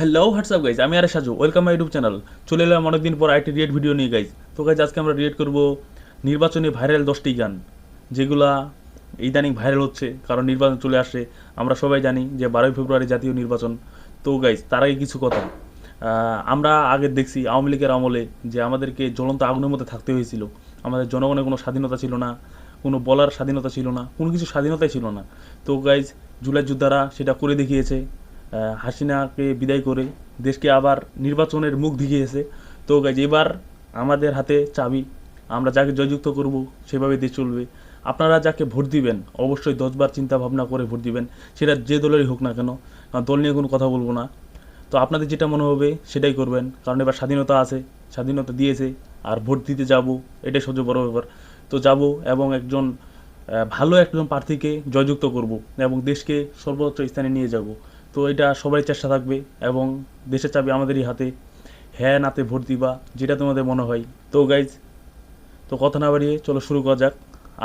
Hello what's up guys আমি আরে Saju. Welcome my YouTube channel চলে এলাম অনেকদিন পর আরেকটি রিয়েট ভিডিও নিয়ে গাইজ তো গাইজ আজকে আমরা রিয়েট করব নির্বাচনী ভাইরাল দশটি গান, যেগুলা ইদানিং ভাইরাল হচ্ছে, কারণ নির্বাচন চলে আসে আমরা সবাই জানি যে বারোই ফেব্রুয়ারি জাতীয় নির্বাচন। তো গাইজ তার আগে কিছু কথা। আমরা আগে দেখছি আওয়ামী লীগের আমলে যে আমাদেরকে জ্বলন্ত আগুনের মধ্যে থাকতে হয়েছিল। আমাদের জনগণের কোনো স্বাধীনতা ছিল না, কোনো বলার স্বাধীনতা ছিল না, কোনো কিছু স্বাধীনতাই ছিল না। তো গাইজ জুলাই যোদ্ধারা সেটা করে দেখিয়েছে। হাসিনাকে বিদায় করে দেশকে আবার নির্বাচনের মুখ দেখিয়েছে। তো গাইজ এবার আমাদের হাতে চাবি। আমরা যাকে জয়যুক্ত করব, সেভাবে দেশ চলবে। আপনারা যাকে ভোট দিবেন, অবশ্যই দশবার চিন্তা ভাবনা করে ভোট দিবেন। সেটা যে দলেরই হোক না কেন, কারণ দল নিয়ে কোনো কথা বলব না। তো আপনাদের যেটা মনে হবে, সেটাই করবেন। কারণ এবার স্বাধীনতা আছে, স্বাধীনতা দিয়েছে, আর ভোট দিতে যাব, এটাই সবচেয়ে বড় ব্যাপার। তো যাব এবং একজন ভালো একজন প্রার্থীকে জয়যুক্ত করব এবং দেশকে সর্বোচ্চ স্থানে নিয়ে যাব। তো এটা সবারই চেষ্টা থাকবে এবং দেশের চাবি আমাদেরই হাতে। হ্যাঁ নাতে ভোট দিবা যেটা তোমাদের মনে হয়। তো গাইজ তো কথা না বাড়িয়ে চলো শুরু করা যাক।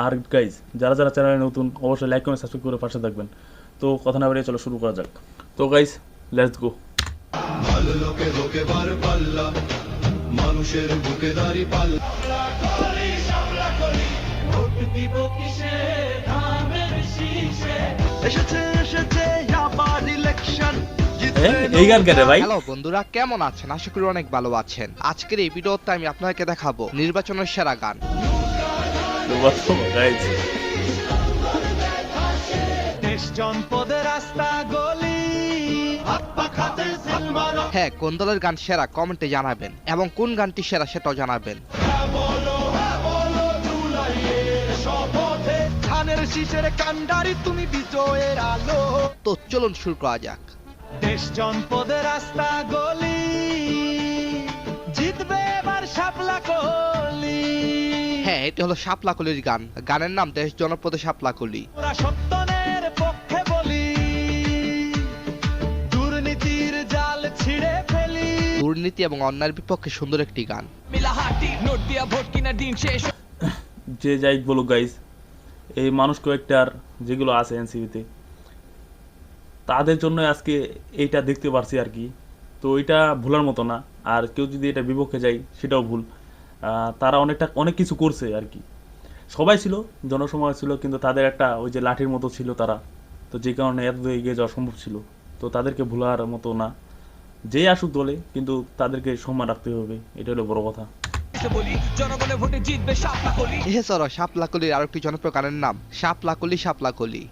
আর গাইজ যারা যারা চ্যানেলে নতুন অবশ্যই লাইক কমেন্ট সাবস্ক্রাইব করে পাশে থাকবেন। তো কথা না বাড়িয়ে চলো শুরু করা যাক। তো গাইজ লেটস গো মানুষের বুকে দাঁড়ি পাল্লা এসেছে এসেছে এই গান কেটে ভাই? হ্যালো বন্ধুরা কেমন আছেন? আশা করি অনেক ভালো আছেন। আজকের এই ভিডিওতে আমি আপনাকে দেখাবো নির্বাচনের সেরা গান। হ্যাঁ কোন দলের গান সেরা কমেন্টে জানাবেন এবং কোন গানটি সেরা সেটাও জানাবেন। শপথে ধানের শীষের কান্ডারি তুমি বিজয়ের আলো। তো চলুন শুরু করা যাক। দেশ জনপদের রাস্তা গলি জিতবে এবার শাপলা কলি হ্যাঁ এটি হলো শাপলাকলির গান। গানের নাম দেশ জনপদে শাপলাকলি ওরা সত্যনের পক্ষে বলি দুর্নীতির জাল ছিঁড়ে ফেলি। দুর্নীতি এবং অন্যায়ের বিপক্ষে সুন্দর একটি গান। মিলাহাটি নোট দিয়া ভোট কিনা দিন শেষ। যে যাই বলুক গাইজ এই মানুষ কয়েকটার যেগুলো আছে এনসিবিতে তাদের জন্য আজকে এইটা দেখতে পারছি আর কি। তো এটা ভুলার মতো না। আর কেউ যদি এটা বিপক্ষে যায়, সেটাও ভুল। তারা অনেকটা, অনেক কিছু করছে আর কি। সবাই ছিল জনসমাজ ছিল, কিন্তু তাদের একটা ওই যে লাঠির মতো ছিল তারা। তো যে কারণে এত এগিয়ে যাওয়া সম্ভব ছিল। তো তাদেরকে ভুলার মতো না। যেই আসুক দলে, কিন্তু তাদেরকে সম্মান রাখতে হবে। এটা হলো বড় কথা। ভোটে শাপলা কলি এছাড়াও শাপলাকলির আরেকটি জনপ্রিয় গানের নাম শাপলাকলি শাপলাকলি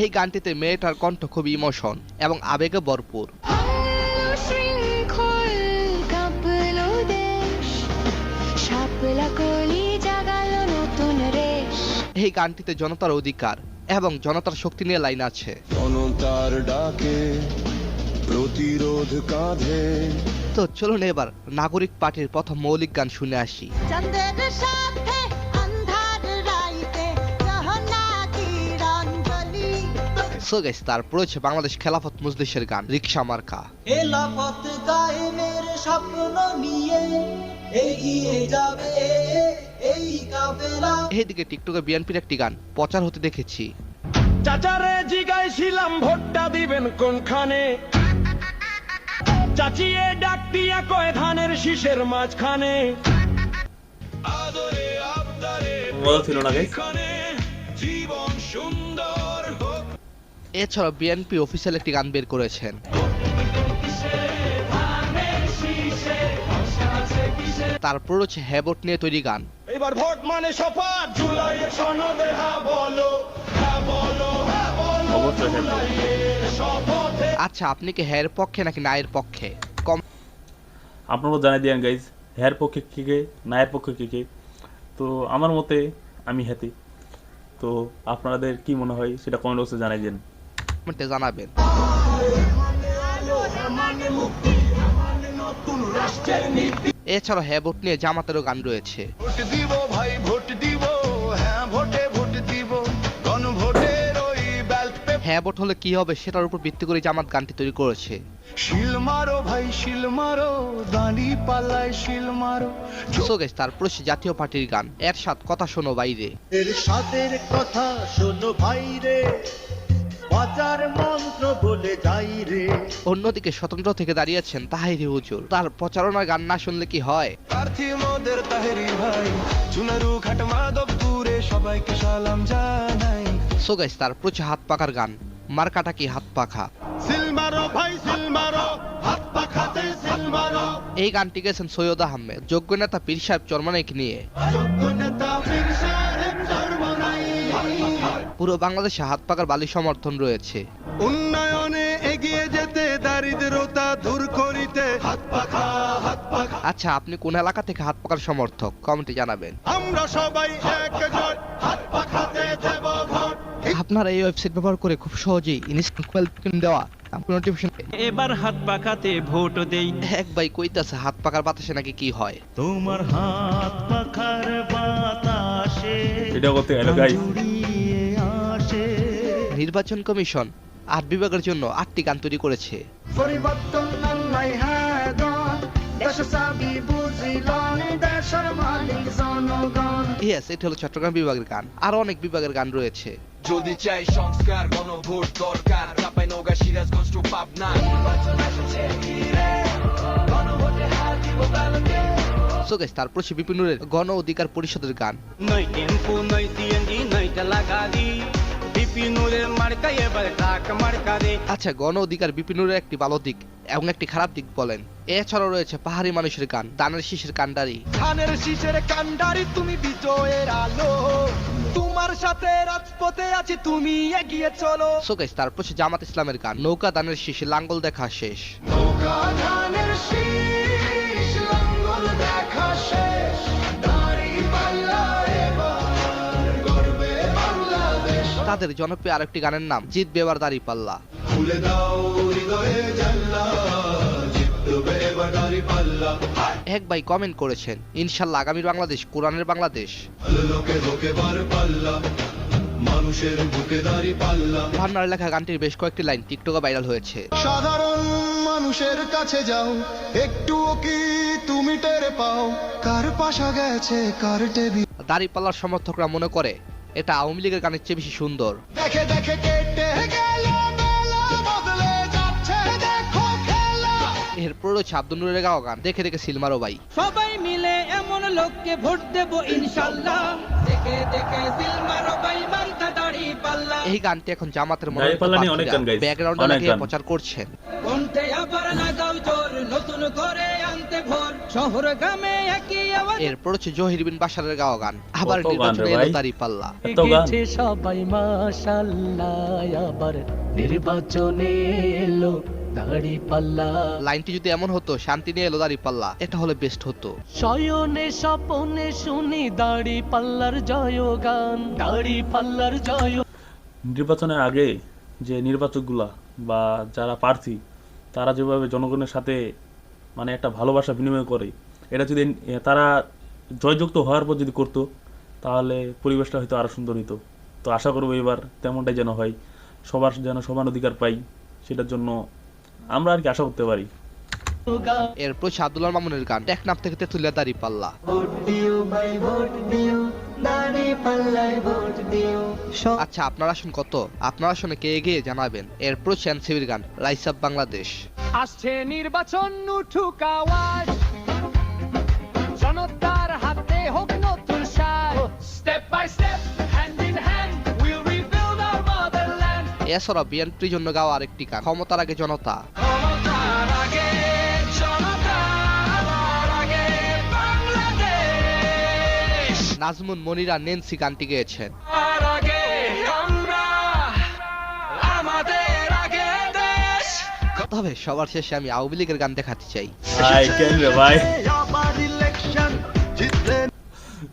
এই গানটিতে মেয়েটার কণ্ঠ খুব ইমোশন এবং আবেগে ভরপুর। শৃঙ্খল কাঁপলো দেশ শাপলা কলি জাগালো নতুন রেশ। এই গানটিতে জনতার অধিকার এবং জনতার শক্তি নিয়ে লাইন আছে। জনতার ডাকে প্রতিরোধ কাঁধে। তো চলুন এবার নাগরিক পার্টির প্রথম মৌলিক গান শুনে আসি। সো গেস তারপর হচ্ছে বাংলাদেশ খেলাফত মুজলিসের গান রিক্সা মার্কা। কায়েমের স্বপ্ন নিয়ে এগিয়ে যাবে এই কাফেলা। এইদিকে টিকটকে বিএনপির একটি গান প্রচার হতে দেখেছি। চাচারে জিগাইছিলাম ভোটটা দিবেন কোনখানে? চাচিয়ে ডাক দিয়া কয় ধানের শীষের মাঝখানে? আদরে আবদারে ছিল না গাইজ এছাড়াও বিএনপি অফিসিয়াল একটি গান বের করেছেন। তারপর হচ্ছে হ্যাবট নিয়ে তৈরি গান। এবার ভোট মানে জুলাইয়ের সনদে হ্যাঁ বলো হ্যাঁ বলো হ্যাঁ বলো। শপথে আচ্ছা আপনি কি হ্যার পক্ষে নাকি নায়ের পক্ষে? কম আপনারাও জানাই দিয়ান গাইজ হ্যার পক্ষে কে কে নায়ের পক্ষে কে কে? তো আমার মতে আমি হ্যাতি। তো আপনাদের কি মনে হয় সেটা কমেন্ট বক্সে জানাই দেন। কমেন্টে জানাবেন। এছাড়াও হ্যাবট নিয়ে জামাতেরও গান রয়েছে। ভোট ভোট দিব। হ্যাঁ ভোট হলে কি হবে সেটার উপর ভিত্তি করে জামাত গানটি তৈরি করেছে। শিল ভাই শিল মারো দাঁড়ি পাল্লায় সো গেছে তারপর সে জাতীয় পার্টির গান। এর সাথ কথা শোনো বাইরে। এর সাথের কথা শোনো ভাই রে বাজার মন্ত্র বলে যাই রে। অন্যদিকে স্বতন্ত্র থেকে দাঁড়িয়েছেন তাহিরি হুজুর। তার প্রচারণার গান না শুনলে কি হয়? প্রার্থী মোদের তাহেরি ভাই চুনারু খাট মাধবপুরে সবাইকে সালাম জানাই। সো গাইস তার প্রচুর হাত পাকার গান। মার্কাটা কি হাত পাখা? সিল মারো ভাই সিল মারো। হাত পাখাতে সিল মারো। এই গানটি গেছেন সৈয়দ আহমেদ যোগ্য নেতা পীর সাহেব চরমানাইকে নিয়ে। যোগ্য নেতা পীর সাহেব। পুরো বাংলাদেশে হাত পাকার বালি সমর্থন রয়েছে। উন্নয়নে এগিয়ে যেতে দারিদ্রতা দূর করিতে হাত পাখা হাত পাখা। আচ্ছা আপনি কোন এলাকা থেকে হাত পাকার সমর্থক? কমেন্টে জানাবেন। আমরা সবাই একজোট হাত পাখাতে দেব ভোট। আপনারা এই ওয়েবসাইট ব্যবহার করে খুব সহজেই ইনস্ট্যান্ট দেওয়া নোটিফিকেশন এবার হাত পাকাতে ভোট দেই। এক ভাই কইতাছে হাত পাকার বাতাসে নাকি কি হয়? তোমার হাত পাখার বাতাসে এটা করতে গেল গাইস নির্বাচন কমিশন আট বিভাগের জন্য আটটি গান তৈরি করেছে। ইয়েস এটা হলো চট্টগ্রাম বিভাগের গান। আরও অনেক বিভাগের গান রয়েছে। যদি চাই সংস্কার গণভোট দরকার। Chapai Naga Sirajganj to Pabna. So guys তারপর সে বিপিনুরের গণ অধিকার পরিষদের গান। নই টেম্পু নই সিএনজি নই গাড়ি বিপিনুরের মার্কা এবার ট্রাক মার্কা রে। আচ্ছা গণ অধিকার বিপিনুরের একটি ভালো দিক এবং একটি খারাপ দিক বলেন। এছাড়াও রয়েছে পাহাড়ি মানুষের গান দানের শিশের কান্ডারি ধানের শীষের কান্ডারি তুমি বিজয়ের আলো। তোমার সাথে রাজপথে আছি তুমি এগিয়ে চলো। সো গাইস তারপর জামাত ইসলামের গান নৌকা দানের শীষে লাঙ্গল দেখা শেষ। নৌকা ধানের শীষ তাদের জনপ্রিয় আরেকটি গানের নাম জিতবে এবার দাঁড়ি পাল্লা। এক ভাই কমেন্ট করেছেন ইনশাল্লাহ আগামীর বাংলাদেশ কোরআনের বাংলাদেশ। লোকে লোকে বার পাল্লা মানুষের বুকে দাড়ি পাল্লা। ভান্নার লেখা গানটির বেশ কয়েকটি লাইন টিকটকে ভাইরাল হয়েছে। সাধারণ মানুষের কাছে যাও একটু কি তুমি টের পাও? কার পাশা গেছে কার টেবি দাড়ি পাল্লার সমর্থকরা মনে করে এটা আওয়ামী লীগের গানের চেয়ে বেশি সুন্দর। দেখে দেখে কেটে গেল। খেলা এরপর রয়েছে আব্দুল নুরের গাওয়া গান। দেখে দেখে সিলমারো ভাই। সবাই মিলে এমন লোককে ভোট দেব ইনশাল্লাহ। দেখে দেখে সিল মারো ভাই মার্কা দাড়ি পাল্লা। এই গানটি এখন জামাতের গাইছে, ব্যাকগ্রাউন্ডে অনেক লাগিয়ে প্রচার করছেন। কোনতে আবার লাগাও জোর নতুন করে আনতে ভোর। শহর গ্রামে একই আওয়াজ। এরপর হচ্ছে জহির বিন বাশারের গাওয়া গান। আবার নির্বাচনে এলো? দাড়ি পাল্লা। এত সবাই মাশাল্লাহ আবার নির্বাচনে এলো দাড়ি পাল্লা। লাইনটি যদি এমন হতো শান্তি নিয়ে এলো দাড়ি পাল্লা। এটা হলে বেস্ট হতো। শয়নে স্বপনে শুনি দাড়ি পাল্লার জয় গান দাড়ি পাল্লার জয় নির্বাচনের আগে যে নির্বাচকগুলা বা যারা প্রার্থী তারা যেভাবে জনগণের সাথে মানে একটা ভালোবাসা বিনিময় করে এটা যদি তারা জয়যুক্ত হওয়ার পর যদি করতো তাহলে পরিবেশটা হয়তো আরও সুন্দর হতো তো আশা করব এবার তেমনটাই যেন হয়। সবার যেন সমান অধিকার পাই সেটার জন্য আমরা আর কি আশা করতে পারি। এরপর সাদুল্লাহ আব্দুল্লাহ মামুনের গান টেকনাফ থেকে তেতুলিয়া দাড়ি পাল্লা। আচ্ছা আপনার আসন কত? আপনার আসনে কে এগিয়ে জানাবেন? এরপর হচ্ছে গান রাইস অফ বাংলাদেশ। আসছে নির্বাচন উঠুক আওয়াজ। এছাড়াও বিএনপির জন্য গাওয়া আরেকটি গান ক্ষমতার আগে জনতা। ক্ষমতার আগে জনতা আমার আগে বাংলাদেশ নাজমুন মনিরা নেন্সি গানটি গেয়েছেন। তবে সবার শেষে আমি আওয়ামী লীগের গান দেখাতে চাই।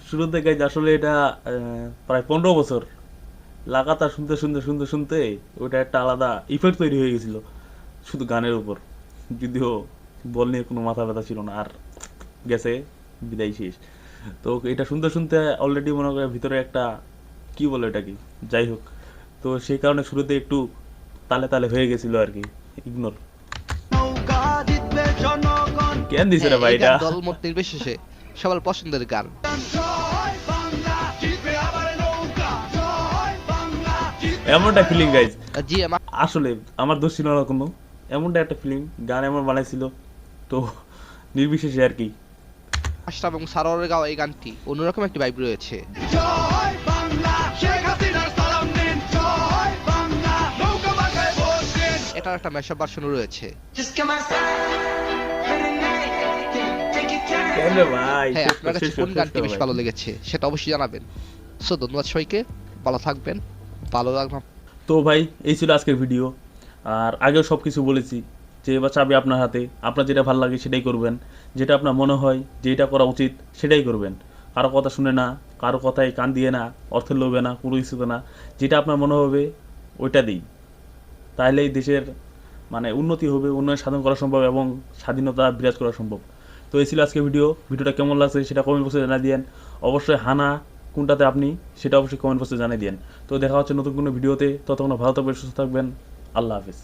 শুরু থেকে আসলে এটা আহ, প্রায় পনেরো বছর লাগাতার শুনতে শুনতে শুনতে শুনতে ওটা একটা আলাদা ইফেক্ট তৈরি হয়ে গেছিল শুধু গানের উপর। যদিও বল নিয়ে কোনো মাথা ব্যথা ছিল না আর গেছে বিদায় শেষ। তো এটা শুনতে শুনতে অলরেডি মনে করে ভিতরে একটা কি বলে এটা কি যাই হোক তো সেই কারণে শুরুতে একটু তালে তালে হয়ে গেছিল আর কি ইগনোর কেন দিছে রে ভাই এটা? গান দলমত নির্বিশেষে সবার পছন্দের গান। এমনটা ফিলিং গাইজ জি আসলে আমার দোষ ছিল না কোনো। এমনটা একটা ফিল্ম গান এমন বানাইছিল। তো নির্বিশেষে আর কি। আশরাফ এবং সারোয়ারের গাওয়া এই গানটি অন্যরকম একটি ভাইব রয়েছে। এটার একটা মেশাপ ভার্সনও রয়েছে। হ্যাঁ আপনার কাছে কোন গানটি বেশি ভালো লেগেছে সেটা অবশ্যই জানাবেন। সো ধন্যবাদ সবাইকে ভালো থাকবেন। ভালো লাগবে তো ভাই, এই ছিল আজকের ভিডিও আর আগেও সব কিছু বলেছি যে, এবার চাবি আপনার হাতে। আপনার যেটা ভালো লাগে সেটাই করবেন। যেটা আপনার মনে হয় যে এটা করা উচিত সেটাই করবেন। কারও কথা শুনে না, কারও কথায় কান দিয়ে না অর্থের লোভে না, কোনো কিছুতে না। যেটা আপনার মনে হবে ওইটা দিই। তাহলেই দেশের মানে উন্নতি হবে, উন্নয়ন সাধন করা সম্ভব এবং স্বাধীনতা বিরাজ করা সম্ভব। তো এই ছিল আজকে ভিডিও ভিডিওটা কেমন লাগছে সেটা কমেন্ট বক্সে জানা দিয়েন। অবশ্যই হানা কোনটাতে আপনি, সেটা অবশ্যই কমেন্ট বক্সে জানিয়ে দিন তো দেখা হচ্ছে নতুন কোনো ভিডিওতে। ততক্ষণ ভালো থাকবেন, সুস্থ থাকবেন। আল্লাহ হাফিজ।